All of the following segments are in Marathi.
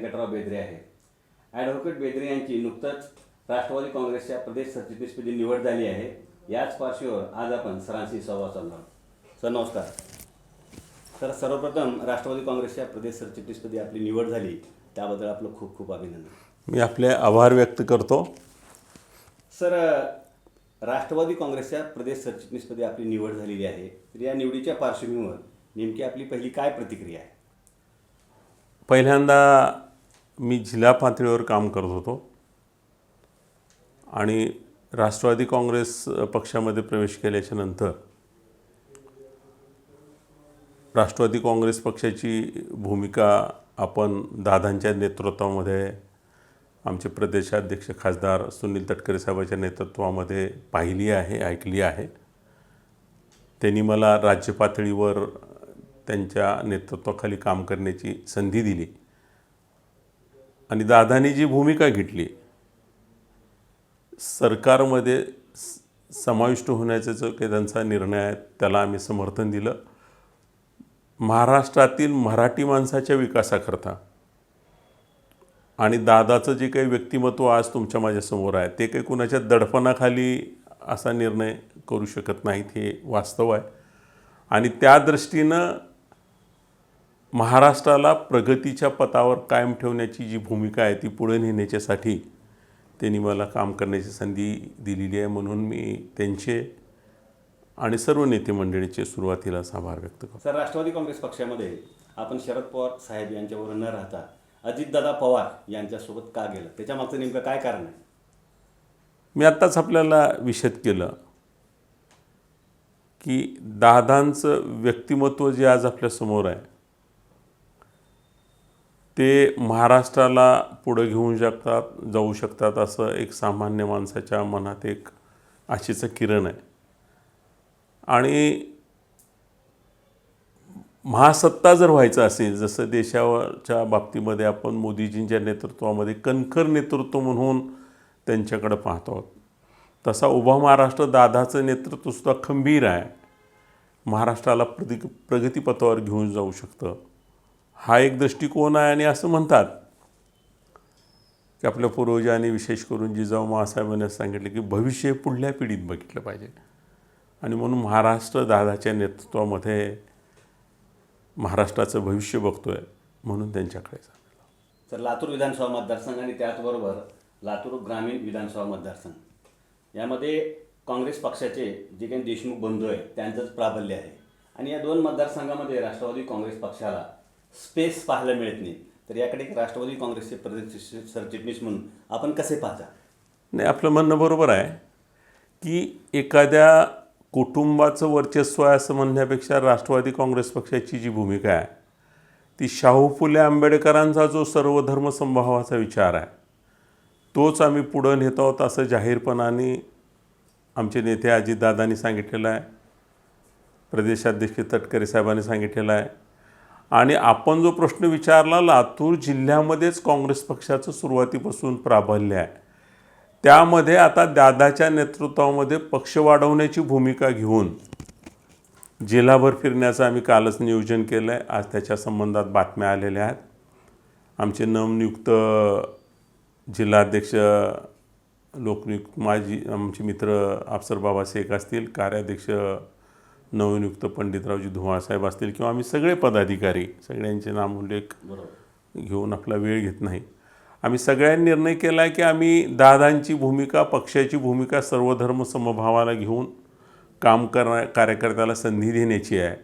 व्यंकटराव बेदरे आहे. ॲडव्होकेट बेदरे यांची नुकतंच राष्ट्रवादी काँग्रेसच्या प्रदेश सरचिटणीसपदी निवड झाली आहे. याच पार्श्वभूमीवर आज आपण सरांशी संवाद साधणार आहोत. सर नमस्कार. सर सर्वप्रथम राष्ट्रवादी काँग्रेसच्या प्रदेश सरचिटणीसपदी आपली निवड झाली. त्याबद्दल आपलं खूप खूप अभिनंदन. मी आपले आभार व्यक्त करतो. सर राष्ट्रवादी काँग्रेसच्या प्रदेश सरचिटणीसपदी आपली निवड झालेली आहे. तर या निवडीच्या पार्श्वभूमीवर नेमकी आपली पहिली काय प्रतिक्रिया आहे? पहिल्यांदा मी जिल्हा पातळीवर काम करत होतो. आणि राष्ट्रवादी काँग्रेस पक्षामध्ये प्रवेश केल्याच्यानंतर राष्ट्रवादी काँग्रेस पक्षाची भूमिका आपण दादांच्या नेतृत्वामध्ये आमचे प्रदेशाध्यक्ष खासदार सुनील तटकरे साहेबांच्या नेतृत्वामध्ये पाहिली आहे ऐकली आहे. त्यांनी मला राज्य पातळीवर त्यांच्या नेतृत्वाखाली काम करण्याची संधी दिली. आणि दादांनी जी भूमिका घेतली सरकारमध्ये समाविष्ट होण्याचा जो काही त्यांचा निर्णय आहे त्याला आम्ही समर्थन दिलं. महाराष्ट्रातील मराठी माणसाच्या विकासाकरता आणि दादाचं जे काही व्यक्तिमत्व आज तुमच्या माझ्यासमोर आहे ते काही कुणाच्या दडपणाखाली असा निर्णय करू शकत नाहीत हे वास्तव आहे. आणि त्या दृष्टीनं महाराष्ट्राला प्रगतीच्या पथावर कायम ठेवण्याची जी भूमिका आहे ती पुढे नेण्याच्यासाठी त्यांनी मला काम करण्याची संधी दिलेली आहे म्हणून मी त्यांचे आणि सर्व नेते मंडळीचे सुरुवातीलाच आभार व्यक्त करतो. सर राष्ट्रवादी काँग्रेस पक्षामध्ये आपण शरद पवार साहेब यांच्यावर न राहता अजितदादा पवार यांच्यासोबत का गेलं? त्याच्यामागचं नेमकं काय कारण आहे? मी आत्ताच आपल्याला विशद केलं की दादांचं व्यक्तिमत्व जे आज आपल्यासमोर आहे ते महाराष्ट्राला पुढं घेऊन शकतात जाऊ शकतात असं एक सामान्य माणसाच्या मनात एक आशेचं किरण आहे. आणि महासत्ता जर व्हायचं असेल जसं देशाच्या बाबतीमध्ये आपण मोदीजींच्या नेतृत्वामध्ये कणखर नेतृत्व म्हणून त्यांच्याकडे पाहतो आहोत तसा उभा महाराष्ट्र दादाचं नेतृत्वसुद्धा खंबीर आहे. महाराष्ट्राला प्रति प्रगतीपथावर घेऊन जाऊ शकतं. हा एक दृष्टिकोन आहे आणि असं म्हणतात की आपल्या पूर्वजांनी विशेष करून जिजाऊ महासाहेबांनी सांगितलं की भविष्य पुढल्या पिढीत बघितलं पाहिजे. आणि म्हणून महाराष्ट्र दादाच्या नेतृत्वामध्ये महाराष्ट्राचं भविष्य बघतोय म्हणून त्यांच्याकडे तर लातूर विधानसभा मतदारसंघ आणि त्याचबरोबर लातूर ग्रामीण विधानसभा मतदारसंघ. यामध्ये काँग्रेस पक्षाचे जे काही देशमुख बंधू आहेत त्यांचंच प्राबल्य आहे. आणि या दोन मतदारसंघामध्ये राष्ट्रवादी काँग्रेस पक्षाला स्पेस पाहायला मिळत नाही. तर याकडे एक राष्ट्रवादी काँग्रेसचे प्रदेश सरचिटणीस म्हणून आपण कसे पाहता? नाही आपलं म्हणणं बरोबर आहे की एखाद्या कुटुंबाचं वर्चस्व आहे असं म्हणण्यापेक्षा राष्ट्रवादी काँग्रेस पक्षाची जी भूमिका आहे ती शाहू फुले आंबेडकरांचा जो सर्वधर्म संभावाचा विचार आहे तोच आम्ही पुढं नेत आहोत असं जाहीरपणाने आमचे नेते अजितदादांनी सांगितलेलं आहे प्रदेशाध्यक्ष तटकरे साहेबांनी सांगितलेलं आहे. आणि आपण जो प्रश्न विचारला लातूर जिल्ह्यामध्येच काँग्रेस पक्षाचं सुरुवातीपासून प्राबल्य आहे. त्यामध्ये आता दादाच्या नेतृत्वामध्ये पक्ष वाढवण्याची भूमिका घेऊन जिल्हाभर फिरण्याचं आम्ही कालच नियोजन केलं आहे आज त्याच्या संबंधात बातम्या आलेल्या आहेत. आमचे नवनियुक्त जिल्हाध्यक्ष लोकनियुक्त माजी आमचे मित्र अफसरबाबा शेख असतील कार्याध्यक्ष नवनियुक्त पंडितरावजी धुमाळसाहेब असतील किंवा आम्ही सगळे पदाधिकारी सगळ्यांचे नामोल्लेख बरोबर. घेऊन आपला वेळ घेत नाही. आम्ही सगळ्यांनी निर्णय केला आहे की आम्ही दादांची भूमिका पक्षाची भूमिका सर्वधर्म समभावाला घेऊन काम करणा कार्यकर्त्याला संधी देण्याची आहे.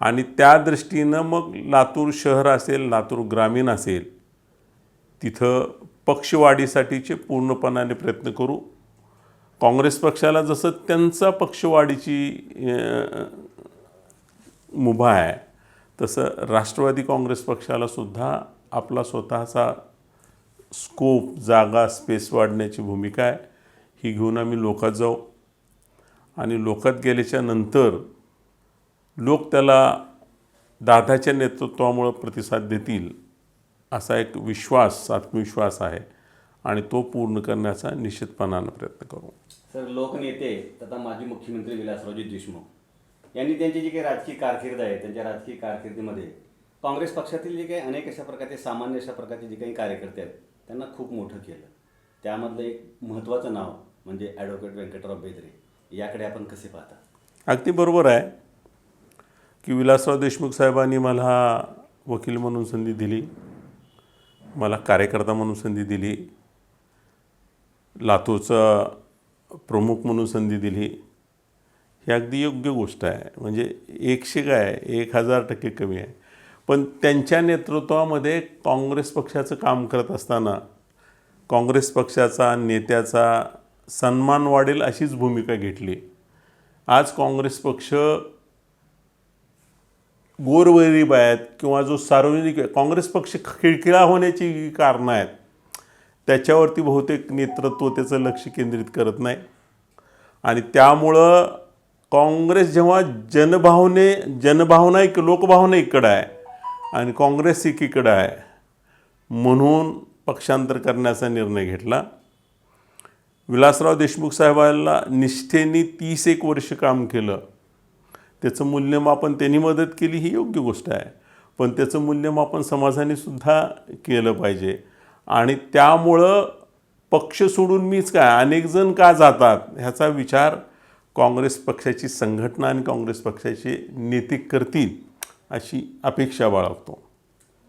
आणि त्या दृष्टीनं मग लातूर शहर असेल लातूर ग्रामीण असेल तिथं पक्षवाढीसाठीचे पूर्णपणाने प्रयत्न करू. काँग्रेस पक्षाला जसं त्यांचा पक्षवाढीची मुभा आहे तसं राष्ट्रवादी काँग्रेस पक्षाला सुद्धा आपला स्वतःचा स्कोप जागा स्पेस वाढण्याची भूमिका आहे. ही घेऊन आम्ही लोकात जाऊ. आणि लोकात गेल्याच्यानंतर लोक त्याला दादाच्या नेतृत्वामुळं प्रतिसाद देतील असा एक विश्वास आत्मविश्वास आहे. आणि तो पूर्ण करण्याचा निश्चितपणानं प्रयत्न करू. तर लोकनेते तथा माजी मुख्यमंत्री विलासरावजी देशमुख यांनी त्यांची जी काही राजकीय कारकीर्द आहे त्यांच्या राजकीय कारकिर्दीमध्ये काँग्रेस पक्षातील जे काही अनेक अशा प्रकारचे सामान्य अशा प्रकारचे जे काही कार्यकर्ते आहेत त्यांना खूप मोठं केलं. त्यामधलं एक महत्त्वाचं नाव म्हणजे ॲडव्होकेट व्यंकटराव बेदरे. याकडे आपण कसे पाहता? अगदी बरोबर आहे की विलासराव देशमुख साहेबांनी मला वकील म्हणून संधी दिली मला कार्यकर्ता म्हणून संधी दिली. लातूरचा प्रमुख म्हणून संधी दिली ही अगदी योग्य गोष्ट आहे. म्हणजे एकशे काय एक हजार टक्के कमी आहे. पण त्यांच्या नेतृत्वामध्ये काँग्रेस पक्षाचं काम करत असताना काँग्रेस पक्षाचा नेत्याचा सन्मान वाढेल अशीच भूमिका घेतली. आज काँग्रेस पक्ष गोरवरीब आहेत किंवा जो सार्वजनिक काँग्रेस पक्ष खिळखिळा होण्याची कारणं आहेत त्याच्यावरती बहुतेक नेतृत्व त्याचं लक्ष केंद्रित करत नाही. आणि त्यामुळं काँग्रेस जेव्हा जनभावने जनभावना एक लोकभावना इकडं आहे आणि काँग्रेस एकीकडं आहे म्हणून पक्षांतर करण्याचा निर्णय घेतला. विलासराव देशमुख साहेबांना निष्ठेने तीस एक वर्ष काम केलं. त्याचं मूल्यमापन त्यांनी मदत केली ही योग्य गोष्ट आहे. पण त्याचं मूल्यमापन समाजाने सुद्धा केलं पाहिजे. आणि त्यामुळं पक्ष सोडून मीच काय? अनेक जण का जातात? ह्याचा विचार काँग्रेस पक्षाची संघटना आणि काँग्रेस पक्षाचे नेते करतील अशी अपेक्षा बाळगतो.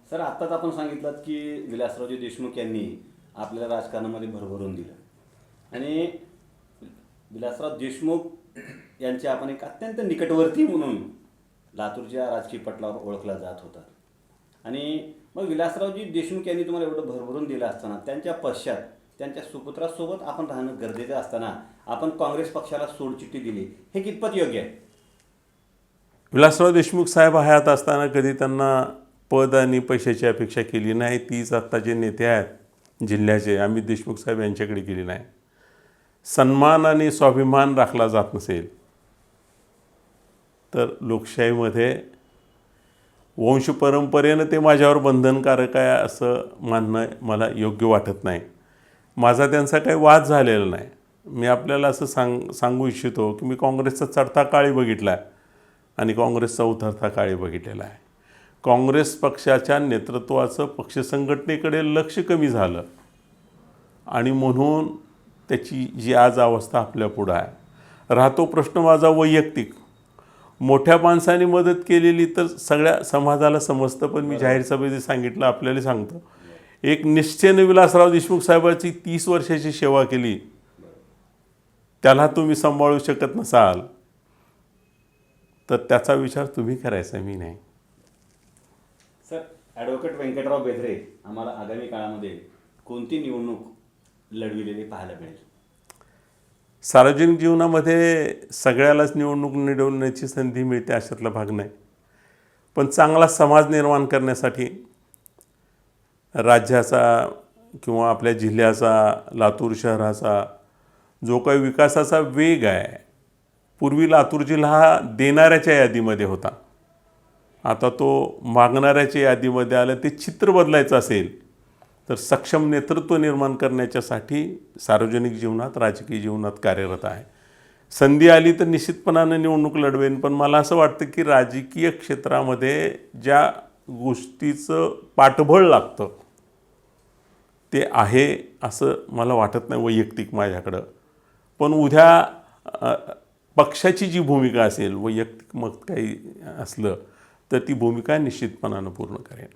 सर आत्ताच आपण सांगितलं की विलासरावजी देशमुख यांनी आपल्याला राजकारणामध्ये भरभरून दिलं. आणि विलासराव देशमुख यांचे आपण एक अत्यंत निकटवर्ती म्हणून लातूरच्या राजकीय पटलावर ओळखला जात होता. आणि मग विलासरावजी देशमुख यांनी तुम्हाला एवढं भरभरून दिलं असताना त्यांच्या पश्चात त्यांच्या सुपुत्रासोबत आपण राहणं गरजेचं असताना आपण काँग्रेस पक्षाला सोडचिठ्ठी दिली. हे कितपत योग्य आहे? विलासराव देशमुख साहेब हयात असताना कधी त्यांना पद आणि पैशाची अपेक्षा केली नाही. तीच आत्ता जे नेते आहेत जिल्ह्याचे अमित देशमुख साहेब यांच्याकडे केली नाही. सन्मान आणि स्वाभिमान राखला जात नसेल तर लोकशाहीमध्ये वंशपरंपरेनं ते माझ्यावर बंधनकारक आहे असं मानणं मला योग्य वाटत नाही. माझा त्यांचा काही वाद झालेला नाही. मी आपल्याला असं सांग सांगू इच्छितो की मी काँग्रेसचा चढता काळी बघितला आहे आणि काँग्रेसचा उतरता काळी बघितलेला आहे. काँग्रेस पक्षाच्या नेतृत्वाचं पक्ष संघटनेकडे लक्ष कमी झालं आणि म्हणून त्याची जी आज अवस्था आपल्यापुढं आहे. राहतो प्रश्न माझा वैयक्तिक. मोठ्या माणसाने मदत केलेली तर सगळ्या समाजाला समजतं पण मी जाहीर सभेत सांगितलं आपल्याला सांगतो. एक निश्चयने विलासराव देशमुख साहेबाची तीस वर्षाची सेवा केली. त्याला तुम्ही सांभाळू शकत नसाल तर त्याचा विचार तुम्ही करायचा मी नाही. सर ॲडव्होकेट व्यंकटराव बेदरे आम्हाला आगामी काळामध्ये कोणती निवडणूक लढविलेली पाहायला मिळेल? सार्वजनिक जीवनामध्ये सगळ्यालाच निवडणूक निवडण्याची संधी मिळते अशातला भाग नाही. पण चांगला समाज निर्माण करण्यासाठी राज्याचा किंवा आपल्या जिल्ह्याचा लातूर शहराचा जो काही विकासाचा वेग आहे पूर्वी लातूर जिल्हा हा देणाऱ्याच्या यादीमध्ये होता. आता तो मागणाऱ्याच्या यादीमध्ये आलं ते चित्र बदलायचं असेल तर सक्षम नेतृत्व निर्माण करण्याच्यासाठी सार्वजनिक जीवनात राजकीय जीवनात कार्यरत आहे. संधी आली तर निश्चितपणानं निवडणूक लढवेन पण मला असं वाटतं की राजकीय क्षेत्रामध्ये ज्या गोष्टीचं पाठबळ लागतं ते आहे असं मला वाटत नाही वैयक्तिक माझ्याकडं. पण उद्या पक्षाची जी भूमिका असेल वैयक्तिक मत काही असलं तर ती भूमिका निश्चितपणानं पूर्ण करेन.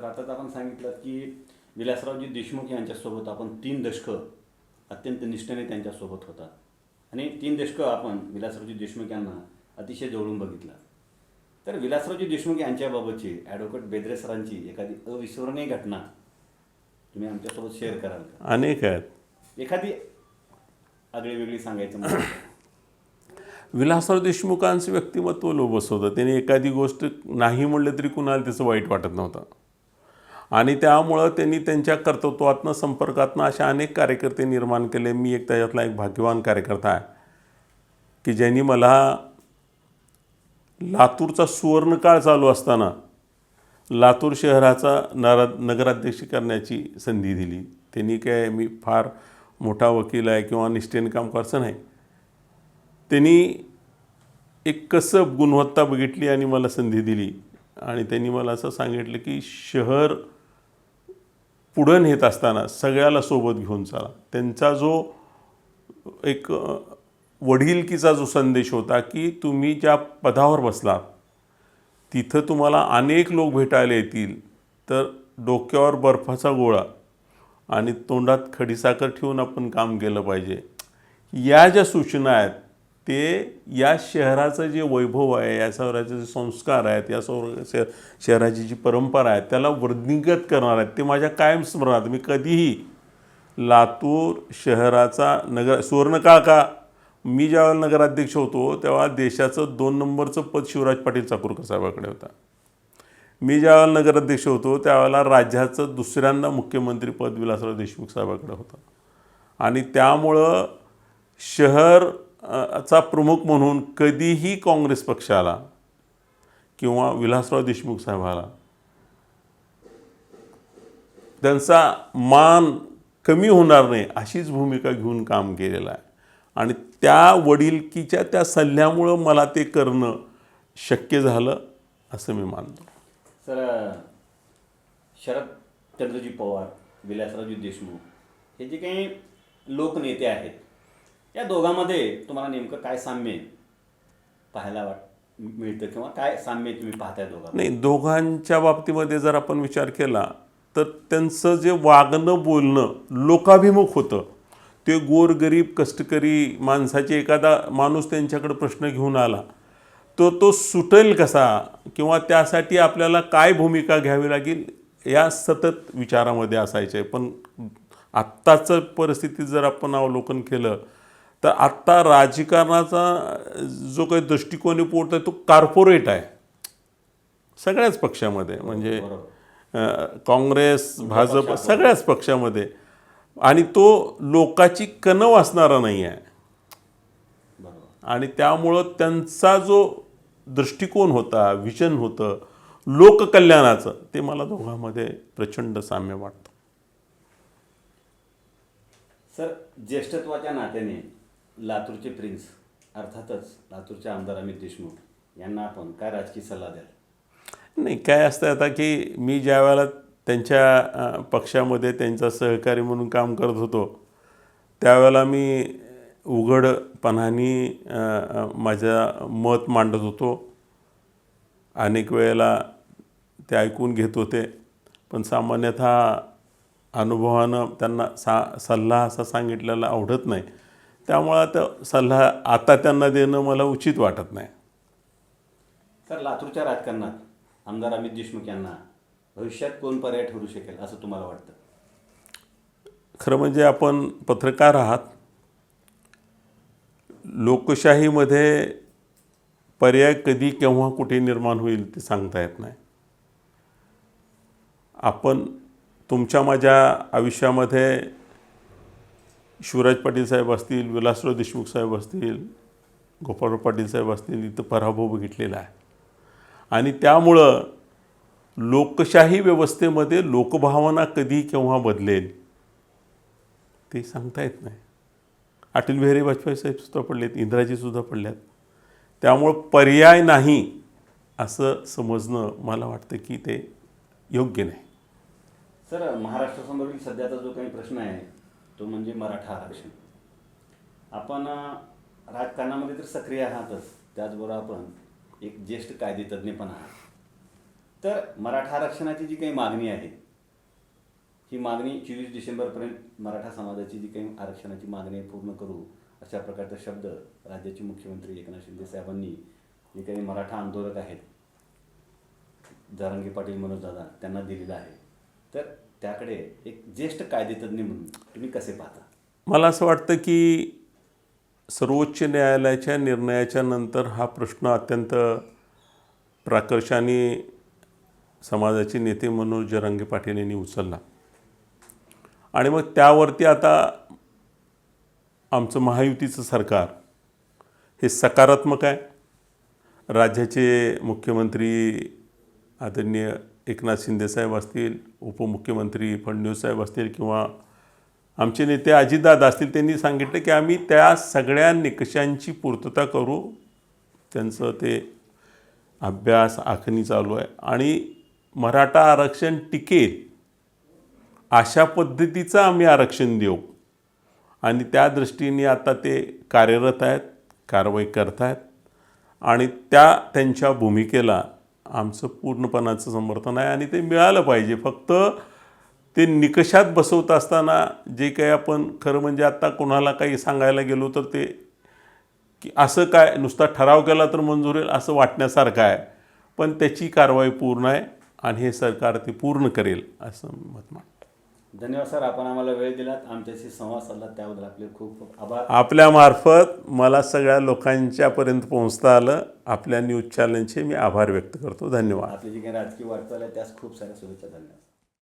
तर आताच आपण सांगितलं की विलासरावजी देशमुख यांच्यासोबत आपण तीन दशकं अत्यंत निष्ठेने त्यांच्यासोबत होता आणि तीन दशकं आपण विलासरावजी देशमुख यांना अतिशय जवळून बघितलं. तर विलासरावजी देशमुख यांच्याबाबतची ॲडव्होकेट बेदरे सरांची एखादी अविस्मरणीय घटना तुम्ही आमच्यासोबत शेअर कराल का? अनेक आहेत. एखादी आगळी वेगळी सांगायचं विलासराव देशमुखांचं व्यक्तिमत्व लोभस होतं त्याने एखादी गोष्ट नाही म्हणलं तरी कुणाला त्याचं वाईट वाटत नव्हतं. आणि त्यामुळं त्यांनी त्यांच्या कर्तृत्वातनं संपर्कातनं अशा अनेक कार्यकर्ते निर्माण केले. मी एक त्याच्यातला एक भाग्यवान कार्यकर्ता आहे की ज्यांनी मला लातूरचा सुवर्णकाळ चालू असताना लातूर शहराचा नरा नगराध्यक्ष करण्याची संधी दिली. त्यांनी काय मी फार मोठा वकील आहे किंवा निष्ठेन काम करायचं नाही त्यांनी एक कसं गुणवत्ता बघितली आणि मला संधी दिली. आणि त्यांनी मला असं सांगितलं की शहर पुढं नेत असताना सगळ्याला सोबत घेऊन चाला. त्यांचा जो एक वडीलकीचा जो संदेश होता की तुम्ही ज्या पदावर बसलात तिथं तुम्हाला अनेक लोक भेटायला येतील तर डोक्यावर बर्फाचा गोळा आणि तोंडात खडीसाखर ठेवून आपण काम केलं पाहिजे. या ज्या सूचना आहेत ते या शहराचं जे वैभव आहे या शहराचे जे संस्कार आहेत या सौ श- शहराची जी परंपरा आहे त्याला वृद्धिंगत करणार आहेत. ते माझ्या कायम स्मरणात मी कधीही लातूर शहराचा नगर सुवर्णकाळ का? मी ज्यावेळेला नगराध्यक्ष होतो तेव्हा देशाचं दोन नंबरचं पद शिवराज पाटील चाकूरकर साहेबाकडे होता. मी ज्यावेळेला नगराध्यक्ष होतो त्यावेळेला राज्याचं दुसऱ्यांदा मुख्यमंत्री पद विलासराव देशमुख साहेबाकडे होतं. आणि त्यामुळं शहर चा प्रमुख म्हणून कधीही काँग्रेस पक्षाला किंवा विलासराव देशमुख साहेबाला त्यांचा मान कमी होणार नाही अशीच भूमिका घेऊन काम केलेलं आहे. आणि त्या वडीलकीच्या त्या सल्ल्यामुळं मला ते करणं शक्य झालं असं मी मानतो. सर शरद चंद्रजी पवार विलासरावजी देशमुख हे जे काही लोकनेते आहेत या दोघांमध्ये तुम्हाला नेमकं काय साम्य पाहायला वाट मिळतं किंवा काय साम्य तुम्ही पाहताय दोघांना नाही दोघांच्या बाबतीमध्ये जर आपण विचार केला तर त्यांचं जे वागणं बोलणं लोकाभिमुख होतं. ते गोरगरीब कष्टकरी माणसाचे एखादा माणूस त्यांच्याकडे प्रश्न घेऊन आला तो तो सुटेल कसा? किंवा त्यासाठी आपल्याला काय भूमिका घ्यावी लागेल? या सतत विचारामध्ये असायचे. पण आत्ताचं परिस्थिती जर आपण अवलोकन केलं तर आत्ता राजकारणाचा जो काही दृष्टिकोनी पोट आहे तो कॉर्पोरेट आहे. सगळ्याच पक्षामध्ये म्हणजे काँग्रेस भाजप सगळ्याच पक्षामध्ये. आणि तो लोकाची कण वाचणारा नाही आहे. आणि त्यामुळं त्यांचा जो दृष्टिकोन होता विजन होतं लोककल्याणाचं ते मला दोघांमध्ये प्रचंड साम्य वाटतं. सर ज्येष्ठत्वाच्या नात्याने लातूरचे प्रिन्स अर्थातच लातूरचे आमदार अमित देशमुख यांना आपण काय राजकीय सल्ला द्याल? नाही काय असतं आता की मी ज्या वेळेला त्यांच्या पक्षामध्ये त्यांचा सहकारी म्हणून काम करत होतो त्यावेळेला मी उघडपणाने माझ्या माझं मत मांडत होतो. अनेक वेळेला ते ऐकून घेत होते पण सामान्यतः अनुभवानं त्यांना सा सल्ला असा सांगितलेला आवडत नाही. त्यामुळं आता सल्ला आता त्यांना देणं मला उचित वाटत नाही. सर लातूरच्या राजकारणात आमदार अमित देशमुख यांना भविष्यात कोण पर्याय ठरू शकेल असं तुम्हाला वाटतं? खरं म्हणजे आपण पत्रकार आहात. लोकशाहीमध्ये पर्याय कधी केव्हा कुठे निर्माण होईल ते सांगता येत नाही. आपण तुमच्या माझ्या आयुष्यामध्ये शिवराज पाटील साहेब असतील विलासराव देशमुख साहेब असतील गोपाळराव पाटील साहेब असतील इथं पराभव बघितलेला आहे. आणि त्यामुळं लोकशाही व्यवस्थेमध्ये लोकभावना कधी केव्हा बदलेल ते सांगता येत नाही. अटल बिहारी वाजपेयी साहेबसुद्धा पडलेत इंदिराजीसुद्धा पडल्यात. त्यामुळं पर्याय नाही असं समजणं मला वाटतं की ते योग्य नाही. सर महाराष्ट्रासमोरील सध्याचा जो काही प्रश्न आहे तो म्हणजे मराठा आरक्षण. आपण राजकारणामध्ये तर सक्रिय आहातच. त्याचबरोबर आपण एक ज्येष्ठ कायदेतज्ञ पण आहात. तर मराठा आरक्षणाची जी काही मागणी आहे ही मागणी चोवीस डिसेंबरपर्यंत मराठा समाजाची जी काही आरक्षणाची मागणी पूर्ण करू अशा प्रकारचा शब्द राज्याचे मुख्यमंत्री एकनाथ शिंदे साहेबांनी जे काही मराठा आंदोलक आहेत जारंगी पाटील मनोज दादा त्यांना दिलेला आहे. तर त्याकडे एक ज्येष्ठ कायदेतज्ञ म्हणून तुम्ही कसे पाहता? मला असं वाटतं की सर्वोच्च न्यायालयाच्या निर्णयाच्या नंतर हा प्रश्न अत्यंत प्राकर्षाने समाजाचे नेते मनोज जरांगे पाटील यांनी उचलला. आणि मग त्यावरती आता आमचं महायुतीचं सरकार हे सकारात्मक आहे. राज्याचे मुख्यमंत्री आदरणीय एकनाथ शिंदेसाहेब असतील उपमुख्यमंत्री फडणवीस साहेब असतील किंवा आमचे नेते अजितदादा असतील त्यांनी सांगितलं की आम्ही त्या सगळ्या निकषांची पूर्तता करू. त्यांचं ते अभ्यास आखणी चालू आहे. आणि मराठा आरक्षण टिकेल अशा पद्धतीचं आम्ही आरक्षण देऊ. आणि त्या दृष्टीने आता ते कार्यरत आहेत कारवाई करत आहेत. आणि त्या त्यांच्या भूमिकेला आमचं पूर्णपणाचं समर्थन आहे आणि ते मिळालं पाहिजे. फक्त ते निकषात बसवत असताना जे काही आपण खरं म्हणजे आत्ता कोणाला काही सांगायला गेलो तर ते की असं काय नुसता ठराव केला तर मंजूर होईल असं वाटण्यासारखं आहे. पण त्याची कारवाई पूर्ण आहे आणि हे सरकार ते पूर्ण करेल असं मत मानतो धन्यवाद सर आपण आम्हाला वेळ दिलात. आमच्याशी संवाद साधला. त्याबद्दल आपले खूप खूप आभार. आपल्यामार्फत मला सगळ्या लोकांच्यापर्यंत पोहोचता आलं. आपल्या न्यूज चॅनलचे मी आभार व्यक्त करतो. धन्यवाद. आपली जी काही राजकीय वाटचाल आहे त्यास खूप साऱ्या शुभेच्छा. धन्यवाद.